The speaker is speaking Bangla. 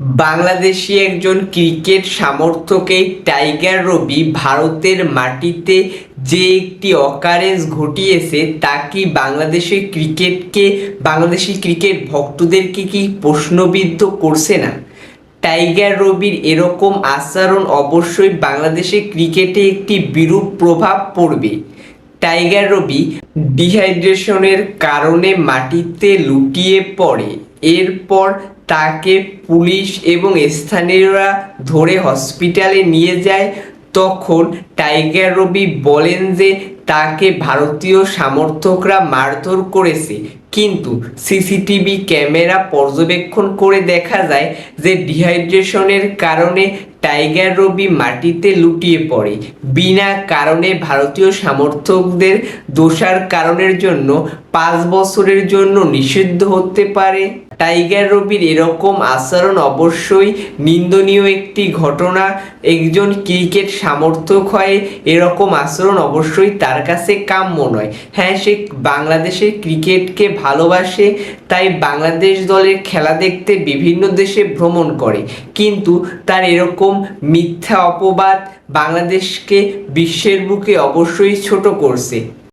বাংলাদেশি একজন ক্রিকেট সমর্থকেই টাইগার রবি ভারতের মাটিতে যে একটি অকারেন্স ঘটিয়েছে, তা কি বাংলাদেশের ক্রিকেটকে, বাংলাদেশি ক্রিকেট ভক্তদেরকে কি প্রশ্নবিদ্ধ করছে না? টাইগার রবির এরকম আচরণ অবশ্যই বাংলাদেশের ক্রিকেটে একটি বিরূপ প্রভাব পড়বে। টাইগার রবি ডিহাইড্রেশনের কারণে মাটিতে লুটিয়ে পড়ে। এরপর তাকে পুলিশ এবং স্থানীয়রা ধরে হসপিটালে নিয়ে যায়। তখন টাইগার রবি বলেন যে তাকে ভারতীয় সমর্থকরা মারধর করেছে। কিন্তু সিসিটিভি ক্যামেরা পর্যবেক্ষণ করে দেখা যায় যে ডিহাইড্রেশনের কারণে টাইগার রবি মাটিতে লুটিয়ে পড়ে। বিনা কারণে ভারতীয় সমর্থকদের দোষার কারণের জন্য পাঁচ বছরের জন্য নিষিদ্ধ হতে পারে। টাইগার রবির এরকম আচরণ অবশ্যই নিন্দনীয় একটি ঘটনা। একজন ক্রিকেট সমর্থক হয়ে এরকম আচরণ অবশ্যই তার কাছে কাম্য নয়। হ্যাঁ সে বাংলাদেশের ক্রিকেটকে ভালোবাসে, তাই বাংলাদেশ দলের খেলা দেখতে বিভিন্ন দেশে ভ্রমণ করে। কিন্তু তার এরকম মিথ্যা অপবাদ বাংলাদেশকে বিশ্বের বুকে অবশ্যই ছোট করছে।